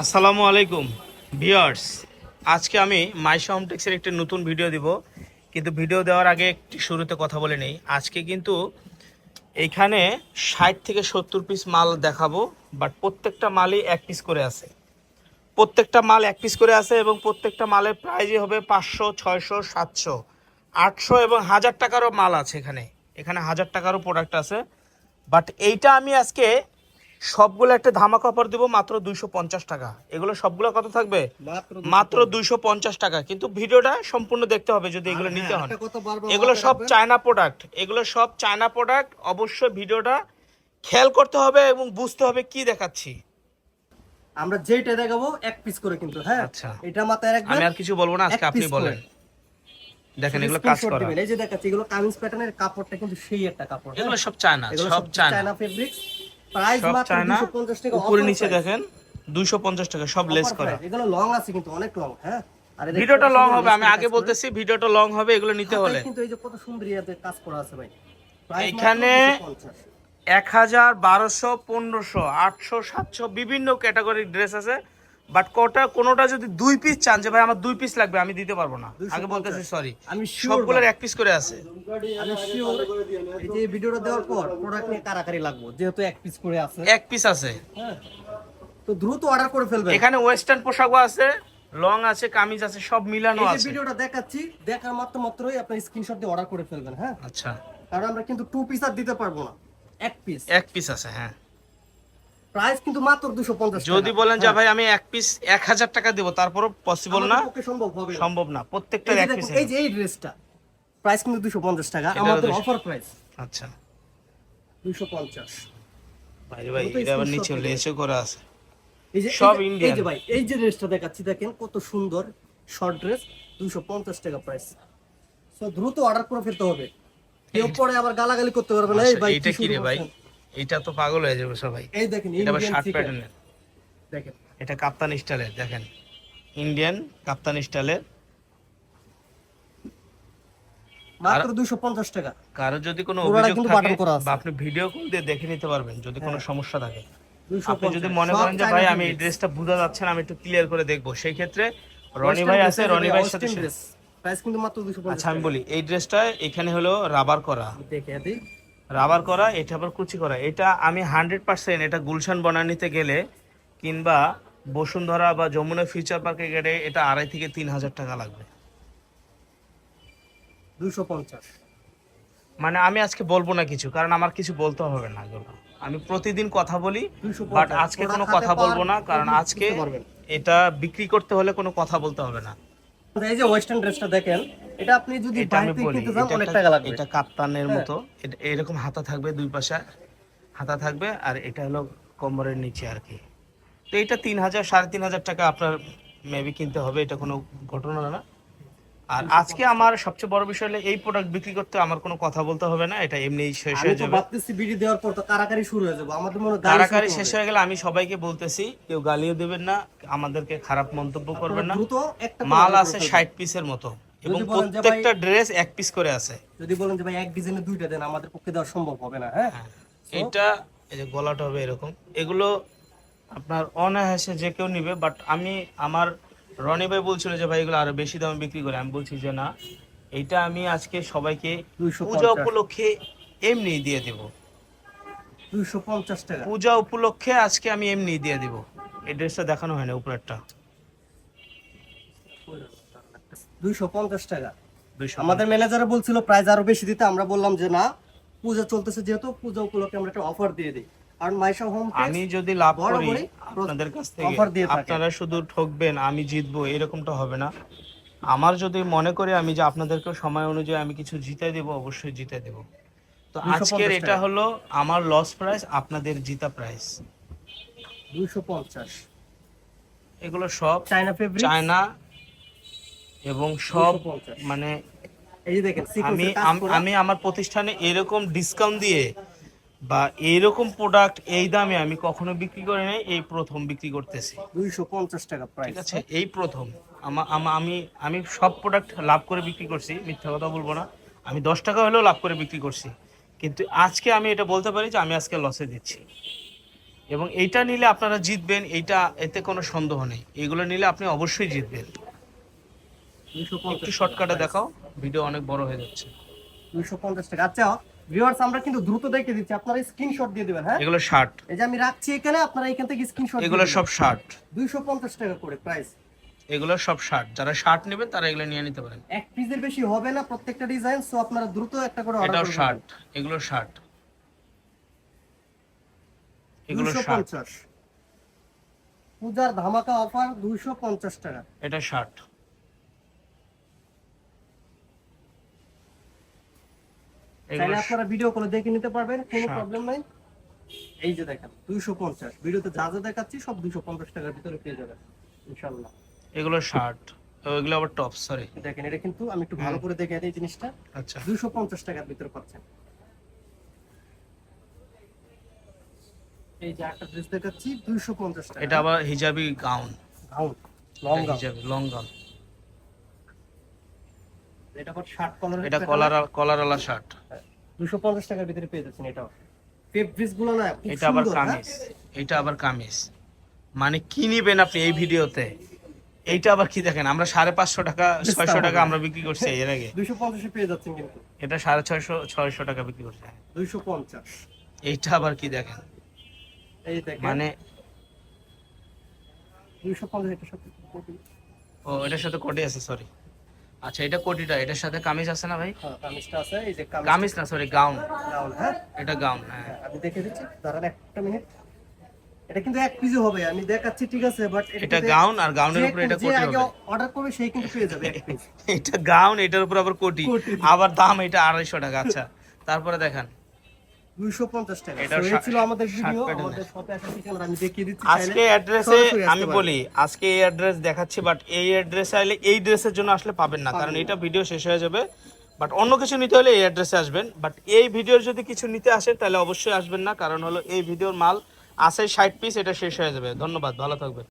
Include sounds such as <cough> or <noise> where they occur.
আসসালামু আলাইকুম, ভিউয়ার্স। আজকে আমি মাইশা হোমটেক্সের একটি নতুন ভিডিও দিব, কিন্তু ভিডিও দেওয়ার আগে একটি শুরুতে কথা বলে নেই। আজকে কিন্তু এইখানে ষাট থেকে সত্তর পিস মাল দেখাবো বাট প্রত্যেকটা মালই এক পিস করে আছে। প্রত্যেকটা মাল এক পিস করে আছে এবং প্রত্যেকটা মালের প্রাইজই হবে পাঁচশো, ছয়শো, সাতশো, আটশো এবং হাজার টাকারও মাল আছে এখানে। এখানে হাজার টাকারও প্রোডাক্ট আছে। বাট এইটা আমি আজকে সবগুলো একটা ধামাকা অফার দিব মাত্র দুইশো পঞ্চাশ টাকা। এগুলো সবগুলো কত থাকবে? মাত্র দুইশো পঞ্চাশ। টাকা। কিন্তু ভিডিওটা সম্পূর্ণ দেখতে হবে যদি এগুলো হ্যাঁ, নিতে হয় এগুলো সব চায়না প্রোডাক্ট এগুলো সব চায়না প্রোডাক্ট অবশ্যই ভিডিওটা খেয়াল করতে হবে এবং বুঝতে হবে কি দেখাচ্ছি। আমরা যেটা দেখাবো এক পিস করে কিন্তু হ্যাঁ? আচ্ছা। এটা মাথায় রাখবেন আমি আর কিছু বলব না আজকে আপনি বলেন। দেখেন এগুলো কাজ করা। এই যে দেখাচ্ছি এগুলো কামিজ প্যাটার্নের কাপড়টা কিন্তু সেই একটা কাপড় এগুলো হ্যাঁ? সব চায়না সব চায়না ফেব্রিক্স প্রাইস মাত্র 250 টাকা উপরে নিচে দেখেন দুইশো পঞ্চাশ টাকা সব লেস করা। এগুলো লং আছে কিন্তু অনেক লং হ্যাঁ? ভিডিওটা লং হবে আমি আগে বলতেছি ভিডিওটা লং হবে এগুলো নিতে হাতায় হলে। কিন্তু এই যে কত সুন্দর ইয়াতে কাজ করা আছে ভাই। এখানে এক হাজার বারোশো পনেরোশো আটশো সাতশো বিভিন্ন ক্যাটাগরির ড্রেস আছে। বাট কোটা কোনোটা যদি দুই পিস চান যে ভাই আমার দুই পিস লাগবে আমি দিতে পারব না। আগে বলতেছি সরি আমি সবগুলোর এক পিস করে আছে। আমি শিওর এই যে ভিডিওটা দেওয়ার পর প্রোডাক্ট নিয়ে কারাকারি লাগবো যেহেতু এক পিস করে আছে। এক পিস আছে। হ্যাঁ। তো দ্রুত অর্ডার করে ফেলবেন। এখানে ওয়েস্টার্ন পোশাকও আছে লং আছে কামিজ আছে সব মিলানো এই আছে। ভিডিওটা দেখাচ্ছি দেখার মাত্র মাত্রই আপনি স্ক্রিনশট দিয়ে অর্ডার করে ফেলবেন হ্যাঁ? আচ্ছা। কারণ আমরা কিন্তু টু পিস আর দিতে পারব না। এক পিস এক পিস আছে হ্যাঁ। প্রাইস কিন্তু মাত্র দুশো পঞ্চাশ যদি বলেন যে ভাই আমি এক পিস এক হাজার টাকা দেবো তারপরও পসিবল না? সম্ভব হবে সম্ভব না প্রত্যেকটা এক পিস এই যে এই ড্রেসটা প্রাইস কিন্তু দুশো পঞ্চাশ টাকা আমাদের অফার প্রাইস আচ্ছা। দুশো পঞ্চাশ। ভাই ভাই এটা আবার নিচে লেসও করা আছে। এই যে সব Indian। এই যে ভাই এই যে ড্রেসটা দেখাচ্ছি দেখেন কত সুন্দর শর্ট ড্রেস দুশো পঞ্চাশ টাকা প্রাইস সো দ্রুত অর্ডার করে ফেলতে হবে। কেউ পরে আবার গালাগালি করতে পারবে না এই আচ্ছা, ভাই এইটা কি রে ভাই? এটা তো পাগল হয়ে যাবে সবাই। এই দেখেন এটা শার্ট প্যাটার্নের দেখেন। এটা কাপ্তান স্টাইলের দেখেন। ইন্ডিয়ান কাপ্তান স্টাইলের। মাত্র দুশো পঞ্চাশ টাকা। কারও যদি কোনো অভিযোগ থাকে। বা আপনি ভিডিও কল দিয়ে দেখে নিতে পারবেন যদি কোনো হ্যাঁ। সমস্যা থাকে। আপনি যদি মনে করেন যে ভাই আমি এই ড্রেসটা বোঝা যাচ্ছে না আমি একটু ক্লিয়ার করে দেখব। সেই ক্ষেত্রে রনি ভাই আছে রনি ভাইয়ের সাথে প্রাইস কিন্তু মাত্র দুশো আচ্ছা আমি বলি এই ড্রেসটা এখানে হলো রাবার করা। দেখে রাবার করা এটা আবার কুচি করা। এটা আমি হান্ড্রেড পার্সেন্ট এটা গুলশান বনানীতে গেলে কিংবা বসুন্ধরা বা যমুনা ফিউচার পার্কে গেলে এটা আড়াই থেকে তিন হাজার টাকা লাগবে। দুশো পঞ্চাশ। মানে আমি আজকে বলব না কিছু কারণ আমার কিছু বলতে হবে না আমি প্রতিদিন কথা বলি বাট আজকে কোনো কথা বলব না কারণ আজকে এটা বিক্রি করতে হলে কোনো কথা বলতে হবে না। এই যে ওয়েস্টার্ন ড্রেসটা দেখেন এটা আপনি যদি বাইরে কিনতে চান অনেক টাকা লাগবে। এটা কাপ্তানের হ্যাঁ। মতো। এরকম হাতা থাকবে দুই পাশে হাতা থাকবে আর এটা হলো কোমরের নিচে আর কি। তো এটা তিন হাজার সাড়ে তিন হাজার টাকা আপনার মেবি কিনতে হবে এটা কোনো ঘটনা না। আর আজকে আমার সবচেয়ে বড় বিষয় হলো এই প্রোডাক্ট বিক্রি করতে আমার কোনো কথা বলতে হবে না এটা এমনি শেষ হয়ে যাবে। ভাবতেছি বিডি দেওয়ার পর তো কারাকারি শুরু হয়ে যাবে। আমাদের মনে কারাকারি শেষ হয়ে গেলে আমি সবাইকে বলতেছি কেউ গালিও দেবেন না আমাদেরকে খারাপ মন্তব্য করবেন না। মাল আছে করে ফেলবেন। ষাট পিসের মতো। এবং প্রত্যেকটা ড্রেস এক পিস করে আছে। যদি বলেন যে ভাই এক ডিজাইনে দুইটা দেন আমাদের পক্ষে দেওয়া সম্ভব হবে না হ্যাঁ? এটা এই যে গলাটা হবে এরকম। এগুলো আপনার অনায়াসে যে কেউ নিবে বাট আমি আমার রনি ভাই বলছিল যে ভাই এগুলো আরও বেশি দামে বিক্রি করে। আমি বলছি যে না এটা আমি আজকে সবাইকে 250 পূজা উপলক্ষে এমনি দিয়ে দেব। দুইশো পঞ্চাশ টাকা। পূজা উপলক্ষে আজকে আমি এমনি দিয়ে দেব। এই ড্রেসটা দেখানো হয় না উপরেরটা। দুইশো পঞ্চাশ টাকা। আমাদের ম্যানেজার বলছিল প্রাইস আরও বেশি দিতে। আমরা বললাম যে না পূজা চলতেছে যেহেতু পূজা উপলক্ষে আমরা একটা অফার দিয়ে দিই। কারণ মাইশা হোম আমি যদি লাভ করি আপনাদের কাছ থেকে আপনারা শুধু ঠকবেন আমি জিতবো এরকমটা হবে না। আমার যদি মনে করি আমি যে আপনাদেরকে সময় অনুযায়ী আমি কিছু জিতে দেব অবশ্যই জিতে দেব। তো আজকের এটা। হলো আমার লস প্রাইস আপনাদের জিতা প্রাইস দুইশো পঞ্চাশ। এগুলো সব চাইনা ফেব্রিক চায়না এবং সব মানে এই যে দেখেন আমি আম- আমার প্রতিষ্ঠানে এরকম ডিসকাউন্ট দিয়ে বা এরকম প্রোডাক্ট এই দামে আমি কখনো বিক্রি করি নাই এই প্রথম বিক্রি করতেছি। দুইশো পঞ্চাশ টাকা প্রাইস ঠিক আছে? এই প্রথম। আমা- আমা- সব প্রোডাক্ট লাভ করে বিক্রি করছি মিথ্যা কথা বলব না। আমি দশ টাকা হলেও লাভ করে বিক্রি করছি। কিন্তু আজকে আমি এটা বলতে পারি যে আমি আজকে লসে দিচ্ছি। এবং এইটা নিলে আপনারা জিতবেন এইটা এতে কোনো সন্দেহ নেই। এগুলো নিলে আপনি অবশ্যই জিতবেন। একটু শর্টকাটে দেখাও ভিডিও অনেক বড় হয়ে যাচ্ছে। দুইশো পঞ্চাশ টাকা। আচ্ছা ভিউয়ার্স আমরা কিন্তু দ্রুত দেখে দিচ্ছি। আপনারা স্ক্রিনশট দিয়ে দিবেন হ্যাঁ? এগুলো শার্ট এই যে আমি রাখছি এখানে আপনারা এখান থেকে স্ক্রিনশট এগুলো সব শার্ট দুইশো পঞ্চাশ টাকা করে প্রাইস এগুলো সব শার্ট যারা শার্ট নেবেন তারা এগুলো নিয়ে নিতে পারেন। এক পিসের বেশি হবে না প্রত্যেকটা ডিজাইন সো আপনারা দ্রুত একটা করে অর্ডার করবেন শার্ট এগুলো শার্ট এগুলো দুইশো শার্ট পঞ্চাশ। পূজার ধামাকা অফার দুইশো পঞ্চাশ টাকা। এটা শার্ট চাইলে আপনারা ভিডিও কলে দেখে নিতে পারবেন কোনো প্রবলেম নাই। এই যে দেখেন দুইশো পঞ্চাশ। ভিডিওতে যা যা দেখাচ্ছি সব দুইশো পঞ্চাশ টাকার ভিতরে পেয়ে যাবেন ইনশাল্লাহ এগুলো শার্ট এগুলো আবার টপ সরি দেখেন এটা কিন্তু আমি একটু ভালো করে দেখে দিই জিনিসটা। আচ্ছা। দুইশো পঞ্চাশ টাকার ভিতরে পাচ্ছেন। এই যে একটা ড্রেস দেখাচ্ছি দুইশো পঞ্চাশ টাকা। এটা আবার হিজাবি গাউন গাউন লং গাউন হিজাবি লং গাউন এটা আবার শার্ট কলার এটা কলার কলারওয়ালা শার্ট দুশো পঞ্চাশ টাকার ভিতরে পেয়ে যাচ্ছেন এটাও। পেপগুলো না এটা আবার হ্যাঁ? কামিজ। এটা আবার কামিজ। মানে কি নিবেন আপনি এই ভিডিওতে? এইটা আবার কি দেখেন? আমরা সাড়ে পাঁচশো টাকা ছয়শো টাকা আমরা বিক্রি করছি এর আগে। দুইশো পঞ্চাশে পেয়ে যাচ্ছেন কিন্তু। এটা সাড়ে ছয়শো ছয়শো টাকা বিক্রি করছে। দুইশো পঞ্চাশ। এইটা আবার কি দেখেন? এই দেখেন। মানে দুইশো পঞ্চাশ এটা ও এটার সাথে কোটি আছে সরি আচ্ছা এটা কোটিটা এটার সাথে কামিজ আছে না ভাই? হ্যাঁ কামিজটা আছে এই যে কামিজ না সরি গাউন। গাউন হ্যাঁ? এটা গাউন হ্যাঁ। হ্যাঁ, আমি দেখে দিচ্ছি দাঁড়ান একটা মিনিট। এটা কিন্তু এক পিসে হবে আমি দেখাচ্ছি ঠিক আছে বাট এটা গাউন আর গাউনের উপরে এটা কোটি হবে। অর্ডার করবে সেই কিন্তু পেয়ে যাবে এক পিস <laughs> এটা গাউন এটার উপর আবার কোটি। কোটি। আবার দাম এটা আড়াইশো টাকা আচ্ছা। <laughs> তারপরে দেখেন। আমি আজকে। বলি এই অ্যাড্রেস দেখাচ্ছি বাট এই অ্যাড্রেসে আইলে এই ড্রেসের জন্য আসলে পাবেন না কারণ এটা ভিডিও শেষ হয়ে যাবে। বাট অন্য কিছু নিতে হলে এই অ্যাড্রেসে আসবেন। বাট এই ভিডিওর যদি কিছু নিতে আসেন তাহলে অবশ্যই আসবেন না কারণ হলো এই ভিডিওর মাল আছে ষাট পিস এটা শেষ হয়ে যাবে। ধন্যবাদ ভালো থাকবেন।